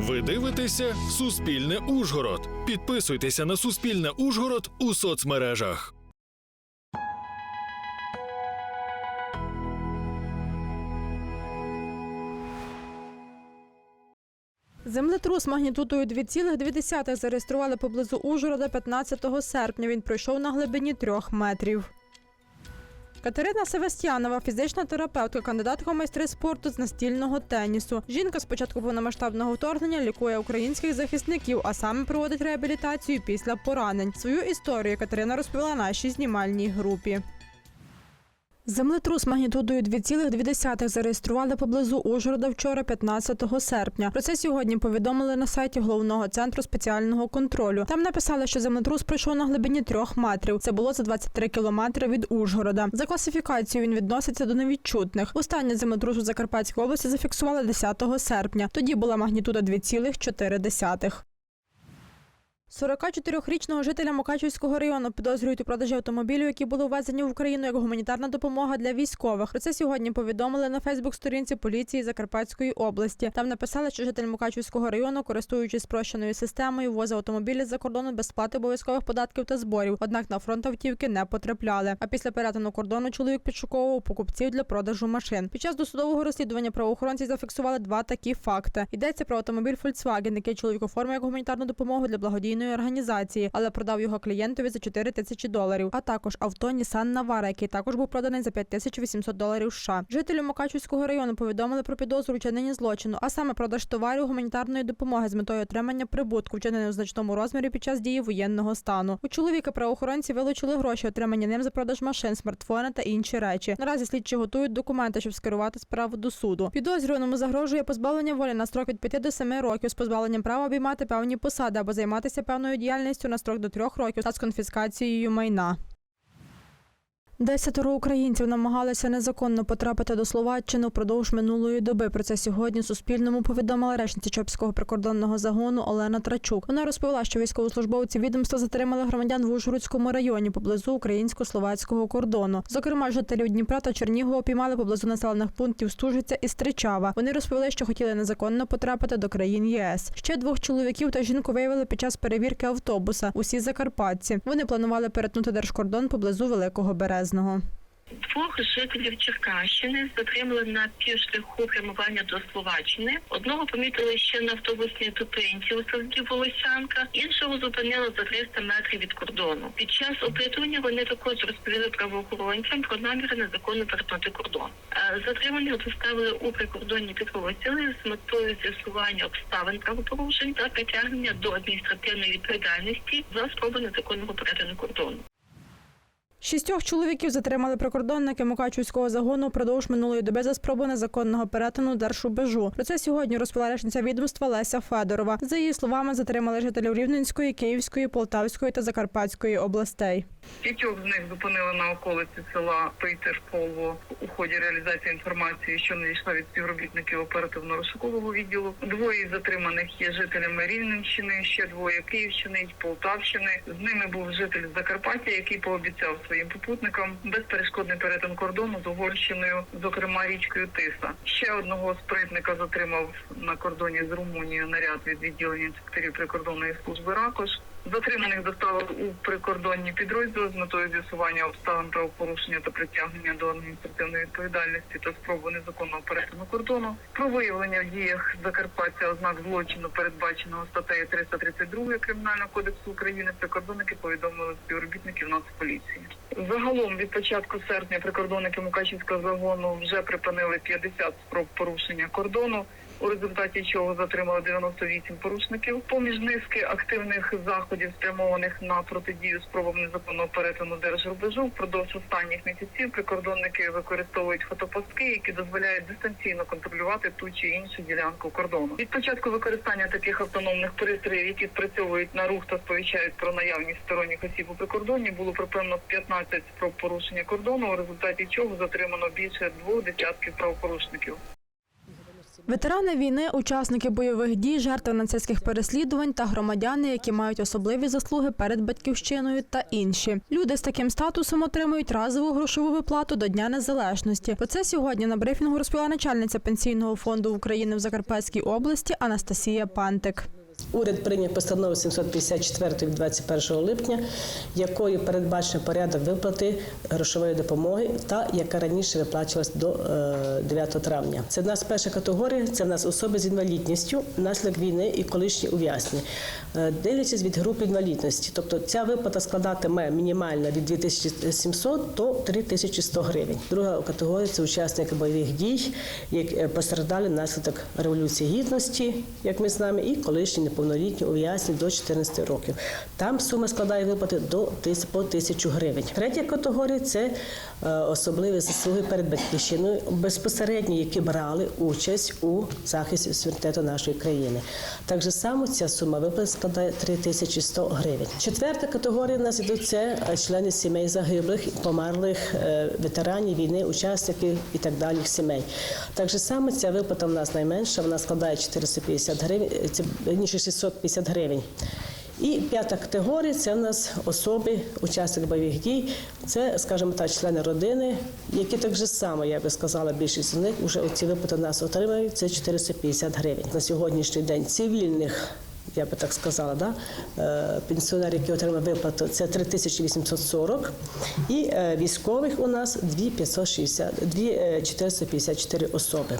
Ви дивитеся Суспільне Ужгород. Підписуйтеся на Суспільне Ужгород у соцмережах. Землетрус магнітудою 2,2 зареєстрували поблизу Ужгорода 15 серпня. Він пройшов на глибині трьох метрів. Катерина Севастьянова, фізична терапевтка, кандидатка в майстри спорту з настільного тенісу. Жінка з початку повномасштабного вторгнення лікує українських захисників, а саме проводить реабілітацію після поранень. Свою історію Катерина розповіла нашій знімальній групі. Землетрус магнітудою 2,2 зареєстрували поблизу Ужгорода вчора, 15 серпня. Про це сьогодні повідомили на сайті головного центру спеціального контролю. Там написали, що землетрус пройшов на глибині трьох метрів. Це було за 23 кілометри від Ужгорода. За класифікацією він відноситься до невідчутних. Останній землетрус у Закарпатській області зафіксували 10 серпня. Тоді була магнітуда 2,4. 44-річного жителя Мукачівського району підозрюють у продажі автомобілів, які були ввезені в Україну як гуманітарна допомога для військових. Про це сьогодні повідомили на Фейсбук-сторінці поліції Закарпатської області. Там написали, що житель Мукачівського району, користуючись спрощеною системою, возив автомобілі з-за кордону без сплати обов'язкових податків та зборів. Однак на фронт автівки не потрапляли. А після перетину кордону чоловік підшуковував покупців для продажу машин. Під час досудового розслідування правоохоронці зафіксували два такі факти. Йдеться про автомобіль Volkswagen, який чоловік оформив як гуманітарну допомогу для благодійної організації, але продав його клієнтові за 4 тисячі доларів. А також авто Nissan Navara, який також був проданий за 5800 доларів США. Жителю Мукачівського району повідомили про підозру у злочину, а саме продаж товарів гуманітарної допомоги з метою отримання прибутку, вчинений у значному розмірі під час дії воєнного стану. У чоловіка правоохоронці вилучили гроші, отримані ним за продаж машин, смартфони та інші речі. Наразі слідчі готують документи, щоб скерувати справу до суду. Підозрюваному загрожує позбавлення волі на строк від 5 до 7 років з позбавленням права обіймати певні посади або займатися певною діяльністю на строк до трьох років та з конфіскацією майна. Десятеро українців намагалися незаконно потрапити до Словаччини впродовж минулої доби. Про це сьогодні Суспільному повідомила речниця Чопського прикордонного загону Олена Трачук. Вона розповіла, що військовослужбовці відомства затримали громадян в Ужгородському районі поблизу українсько-словацького кордону. Зокрема, жителів Дніпра та Чернігова піймали поблизу населених пунктів Стужиця і Стричава. Вони розповіли, що хотіли незаконно потрапити до країн ЄС. Ще двох чоловіків та жінку виявили під час перевірки автобуса. Усі закарпатці. Вони планували перетнути держкордон поблизу Великого Березного. Двох жителів Черкащини затримали на півшляху прямування до Словаччини. Одного помітили ще на автобусній зупинці у селі Волосянка, іншого зупинили за 300 метрів від кордону. Під час опитування вони також розповіли правоохоронцям про наміри незаконно перетнути кордон. Е, Затриманих доставили у прикордонні підрозділи з метою з'ясування обставин правопорушень та притягнення до адміністративної відповідальності за спробу незаконного перетину кордону. Шістьох чоловіків затримали прикордонники Мукачівського загону впродовж минулої доби за спробу незаконного перетину держрубежу. Про це сьогодні розповіла речниця відомства Леся Федорова. За її словами, затримали жителів Рівненської, Київської, Полтавської та Закарпатської областей. П'ятьох з них зупинили на околиці села Пейтерполо у ході реалізації інформації, що надійшла від співробітників оперативно-розшукового відділу. Двоє затриманих є жителями Рівненщини, ще двоє Київщини і Полтавщини. З ними був житель Закарпаття, який пообіцяв своїм попутникам безперешкодний перетин кордону з Угорщиною, зокрема річкою Тиса. Ще одного спритника затримав на кордоні з Румунією наряд від відділення інспекторів прикордонної служби Ракош. Затриманих доставили у прикордонні підрозділи з метою з'ясування обставин правопорушення та притягнення до адміністративної відповідальності та спроби незаконного перетину кордону. Про виявлення в діях Закарпаття ознак злочину, передбаченого статтею 332 Кримінального кодексу України, прикордонники повідомили співробітників Нацполіції. Загалом від початку серпня прикордонники Мукачівського загону вже припинили 50 спроб порушення кордону у результаті чого затримали 98 порушників. Поміж низки активних заходів, спрямованих на протидію спробам незаконного перетину держрубежу, впродовж останніх місяців прикордонники використовують фотопостки, які дозволяють дистанційно контролювати ту чи іншу ділянку кордону. Від початку використання таких автономних пристроїв, які спрацьовують на рух та сповіщають про наявність сторонніх осіб у прикордонні, було припинено 15 спроб порушення кордону, у результаті чого затримано більше двох десятків правопорушників. Ветерани війни, учасники бойових дій, жертви нацистських переслідувань та громадяни, які мають особливі заслуги перед батьківщиною та інші. Люди з таким статусом отримують разову грошову виплату до Дня Незалежності. Про це сьогодні на брифінгу розповіла начальниця пенсійного фонду України в Закарпатській області Анастасія Пантик. Уряд прийняв постанову 754 від 21 липня, якою передбачено порядок виплати грошової допомоги, та яка раніше виплачувалась до е, 9 травня. Це в нас перша категорія, це в нас особи з інвалідністю, внаслідок війни і колишні ув'язнені. Е, Дивлячись від групи інвалідності, тобто ця виплата складатиме мінімально від 2700 до 3100 гривень. Друга категорія це учасники бойових дій, які е, постраждали внаслідок революції гідності, як ми знаємо, і колишні неповнолітні ув'язнені до 14 років. Там сума складає виплати до по тисячу гривень. Третя категорія це е, особливі заслуги перед батьківщиною безпосередньо, які брали участь у захисті суверенітету нашої країни. Так само ця сума виплат складає 3100 гривень. Четверта категорія в нас ідуть це е, члени сімей загиблих, померлих е, ветеранів війни, учасників і так далі сімей. Так само ця виплата в нас найменша, вона складає 450 гривень, це ніж 650 гривень. І п'ята категорія це в нас особи, учасники бойових дій. Це, скажімо так, члени родини, які так же само, я би сказала, більшість з них вже ці виплати нас отримують. Це 450 гривень. На сьогоднішній день цивільних. Я би так сказала, да? е, пенсіонерів, які отримали виплату, це 3840, і е, військових у нас 2560, 2454 особи.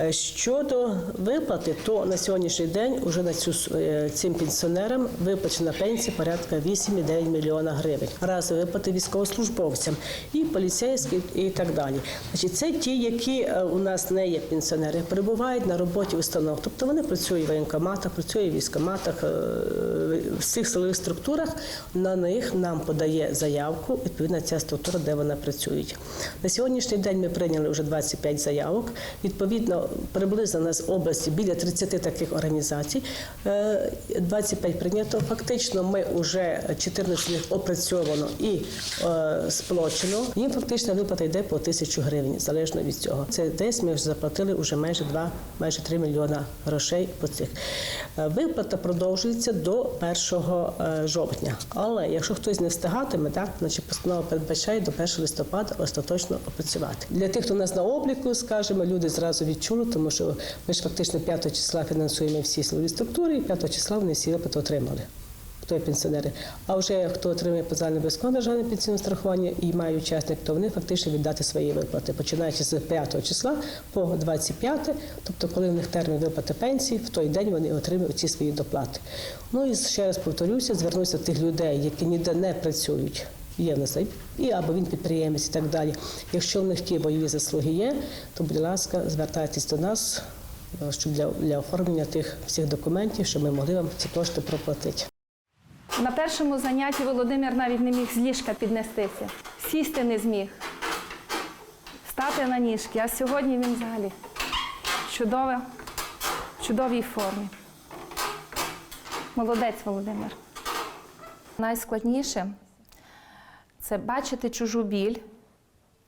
Е, Щодо виплати, то на сьогоднішній день уже на цю е, цим пенсіонерам виплачена пенсія порядка 8,9 мільйона гривень. Раз виплати військовослужбовцям і поліцейським і так далі. Значить, це ті, які е, у нас не є пенсіонери, перебувають на роботі в установах. Тобто вони працюють в воєнкоматах, працюють в військоматах, в всіх силових структурах. На них нам подає заявку відповідна ця структура, де вона працюють. На сьогоднішній день ми прийняли вже 25 заявок. Відповідно, приблизно нас області біля 30 таких організацій. Е, 25 прийнято. Фактично, ми вже 14 з опрацьовано і е, сплочено. Їм фактично виплата йде по тисячу гривень, залежно від цього. Це десь ми вже заплатили вже майже 2, майже 3 мільйона грошей по цих. Е, Виплата продовжується до 1 е, жовтня. Але якщо хтось не встигатиме, так, значить постанова передбачає до 1 листопада остаточно опрацювати. Для тих, хто у нас на обліку, скажімо, люди зразу відчули, тому що ми ж фактично 5 числа фінансуємо всі силові структури, і 5 числа вони всі виплати отримали. Хто є пенсіонери. А вже хто отримує по загальнообов'язкове державне пенсійне страхування і має учасник, то вони фактично віддати свої виплати, починаючи з 5 числа по 25, тобто коли в них термін виплати пенсії, в той день вони отримують ці свої доплати. Ну і ще раз повторюся, звернуся до тих людей, які ніде не працюють. Є в нас і- або він підприємець і так далі. Якщо в них ті бойові заслуги є, то будь ласка, звертайтесь до нас, е, щоб для, для оформлення тих всіх документів, щоб ми могли вам ці кошти проплатити. На першому занятті Володимир навіть не міг з ліжка піднестися, сісти не зміг, стати на ніжки. А сьогодні він взагалі чудове, в чудовій формі. Молодець Володимир. Найскладніше це бачити чужу біль,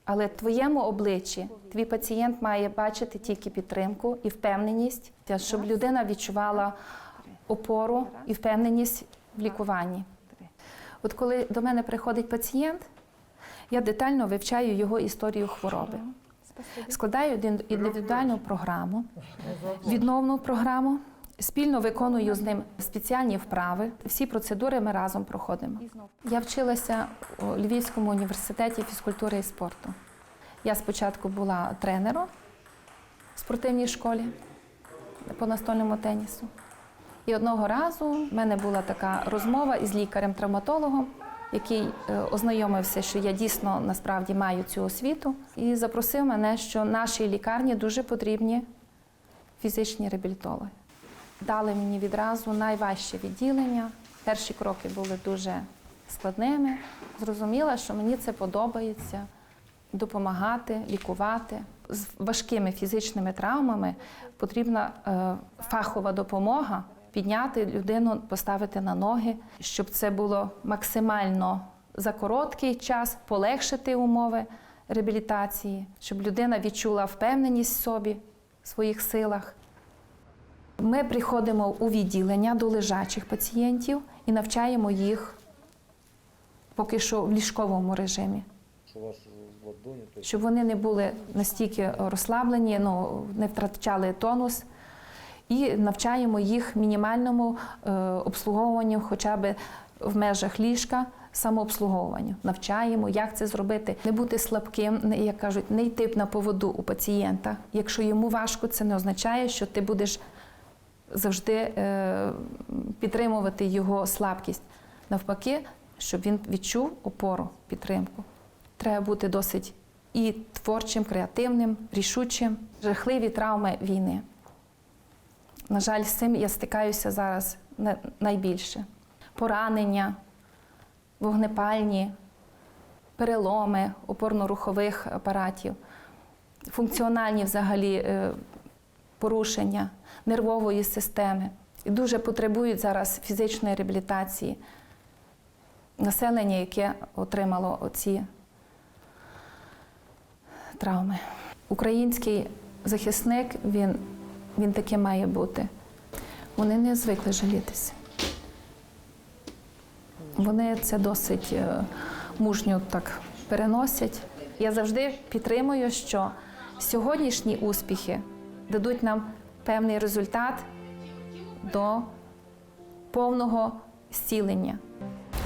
але в твоєму обличчі твій пацієнт має бачити тільки підтримку і впевненість, щоб людина відчувала опору і впевненість в лікуванні. От коли до мене приходить пацієнт, я детально вивчаю його історію хвороби. Складаю індивідуальну програму, відновну програму, спільно виконую з ним спеціальні вправи. Всі процедури ми разом проходимо. Я вчилася у Львівському університеті фізкультури і спорту. Я спочатку була тренером в спортивній школі по настольному тенісу. І одного разу в мене була така розмова із лікарем-травматологом, який е, ознайомився, що я дійсно насправді маю цю освіту, і запросив мене, що нашій лікарні дуже потрібні фізичні реабілітологи. Дали мені відразу найважче відділення. Перші кроки були дуже складними. Зрозуміла, що мені це подобається допомагати, лікувати. З важкими фізичними травмами потрібна е, фахова допомога, підняти людину, поставити на ноги, щоб це було максимально за короткий час, полегшити умови реабілітації, щоб людина відчула впевненість в собі, в своїх силах. Ми приходимо у відділення до лежачих пацієнтів і навчаємо їх поки що в ліжковому режимі. Щоб вони не були настільки розслаблені, ну, не втрачали тонус. І навчаємо їх мінімальному е, обслуговуванню, хоча б в межах ліжка, самообслуговуванню. Навчаємо, як це зробити, не бути слабким, не, як кажуть, не йти на поводу у пацієнта. Якщо йому важко, це не означає, що ти будеш завжди е, підтримувати його слабкість. Навпаки, щоб він відчув опору, підтримку. Треба бути досить і творчим, креативним, рішучим. Жахливі травми війни. На жаль, з цим я стикаюся зараз найбільше. Поранення, вогнепальні, переломи опорно-рухових апаратів, функціональні взагалі е, порушення нервової системи. І дуже потребують зараз фізичної реабілітації населення, яке отримало оці травми. Український захисник, він, він таким має бути. Вони не звикли жалітися. Вони це досить е, мужньо так переносять. Я завжди підтримую, що сьогоднішні успіхи дадуть нам певний результат до повного зцілення.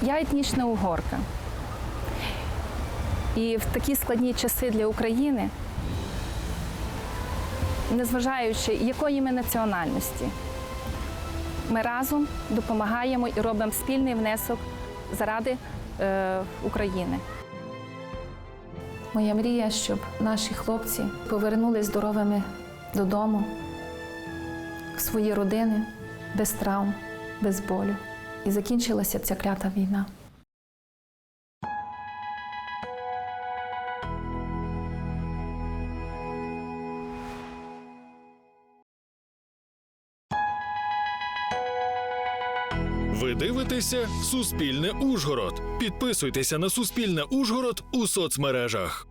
Я етнічна угорка. І в такі складні часи для України, незважаючи якої ми національності, ми разом допомагаємо і робимо спільний внесок заради е, України. Моя мрія, щоб наші хлопці повернулись здоровими додому, в свої родини без травм, без болю. І закінчилася ця клята війна. Ви дивитеся Суспільне Ужгород. Підписуйтеся на Суспільне Ужгород у соцмережах.